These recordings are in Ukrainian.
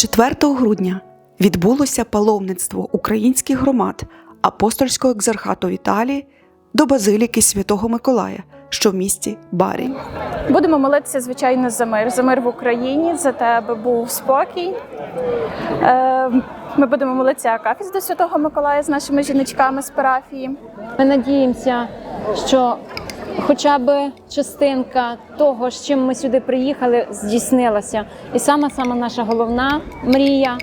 4 грудня відбулося паломництво українських громад апостольського екзархату в Італії до базиліки Святого Миколая, що в місті Барі. Будемо молитися, звичайно, за мир, за мир в Україні, за те, аби був спокій. Е, Ми будемо молитися Акафіс до Святого Миколая з нашими жіночками з парафії. Ми надіємося, що хоча б частинка того, з чим ми сюди приїхали, здійснилася. І сама сама наша головна мрія.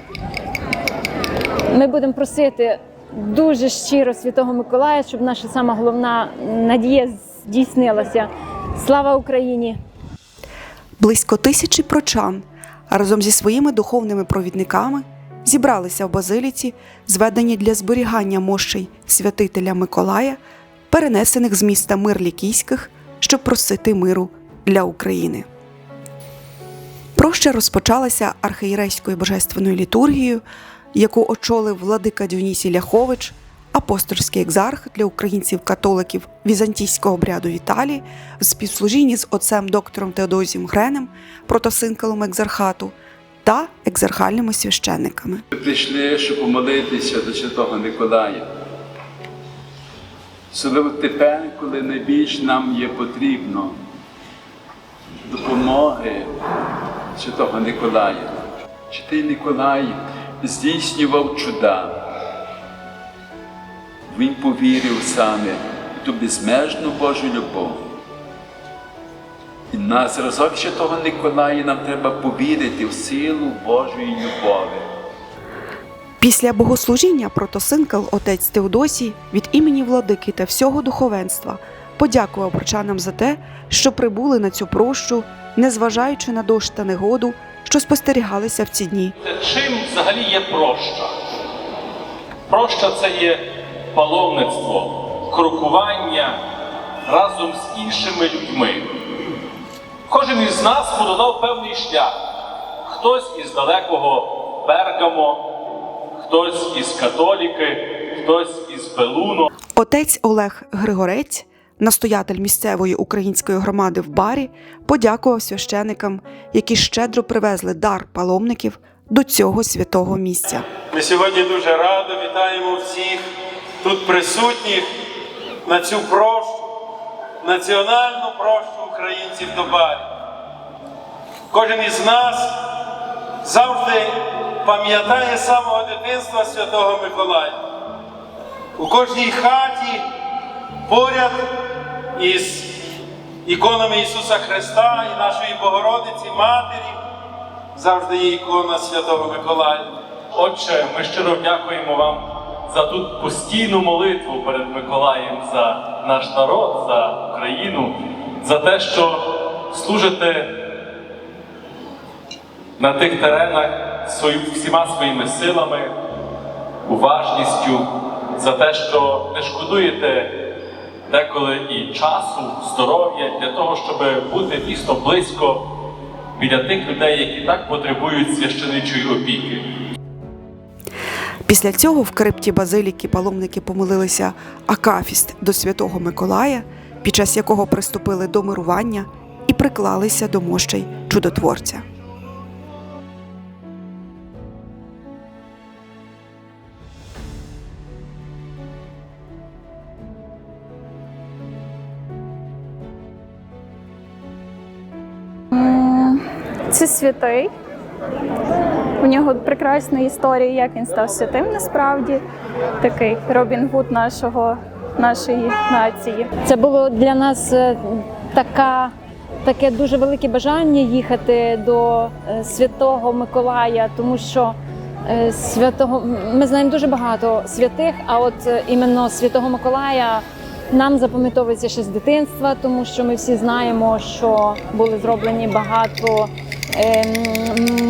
Ми будемо просити дуже щиро Святого Миколая, щоб наша сама головна надія здійснилася. Слава Україні! Близько тисячі прочан разом зі своїми духовними провідниками зібралися в базиліці, зведені для зберігання мощей святителя Миколая, перенесених з міста Мир Лікійських, щоб просити миру для України. Проща розпочалася архієрейською божественною літургією, яку очолив владика Діонісій Ляхович, апостольський екзарх для українців-католиків візантійського обряду в Італії в співслужінні з отцем доктором Теодозієм Гренем, протосинкалом екзархату та екзархальними священниками. Ми прийшли, щоб помолитися до Святого Николая. Особливо тепер, коли найбільш нам є потрібно допомоги Святого Николая. Святий Николай здійснював чуда. Він повірив саме в ту безмежну Божу любов. І на зразок Святого Николая нам треба повірити в силу Божої любові. Після богослужіння протосинкал отець Теодосій від імені владики та всього духовенства подякував прочанам за те, що прибули на цю прощу, незважаючи на дощ та негоду, що спостерігалися в ці дні. Чим взагалі є проща? Проща це є паломництво, крокування разом з іншими людьми. Кожен із нас подолав певний шлях. Хтось із далекого Бергамо, хтось із католіки, хтось із Белуно. Отець Олег Григорець, настоятель місцевої української громади в барі, подякував священикам, які щедро привезли дар паломників до цього святого місця. Ми сьогодні дуже радо вітаємо всіх тут присутніх на цю прощу, національну прощу українців до Барі. Кожен із нас завжди пам'ятає з самого дитинства Святого Миколая. У кожній хаті поряд із іконами Ісуса Христа і нашої Богородиці Матері завжди є ікона Святого Миколая. Отче, ми щиро дякуємо вам за ту постійну молитву перед Миколаєм за наш народ, за Україну, за те, що служите на тих теренах всіма своїми силами, уважністю, за те, що не шкодуєте деколи і часу, здоров'я для того, щоб бути дійсно близько біля тих людей, які так потребують священичої опіки. Після цього в крипті базиліки паломники помолилися Акафіст до святого Миколая, під час якого приступили до мирування і приклалися до мощей чудотворця. Це святий. У нього прекрасна історія, як він став святим насправді. Такий Робін Гуд нашого, нашої нації. Це було для нас е, така, таке дуже велике бажання їхати до е, Святого Миколая, тому що е, святого ми знаємо дуже багато святих, а от іменно Святого Миколая нам запам'ятовується ще з дитинства, тому що ми всі знаємо, що були зроблені багато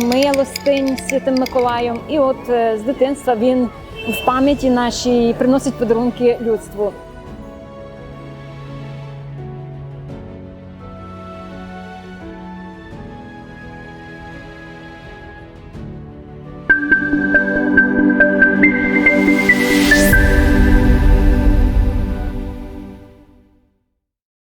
милостинь Святим Миколаєм. І от е, з дитинства він в пам'яті нашій приносить подарунки людству.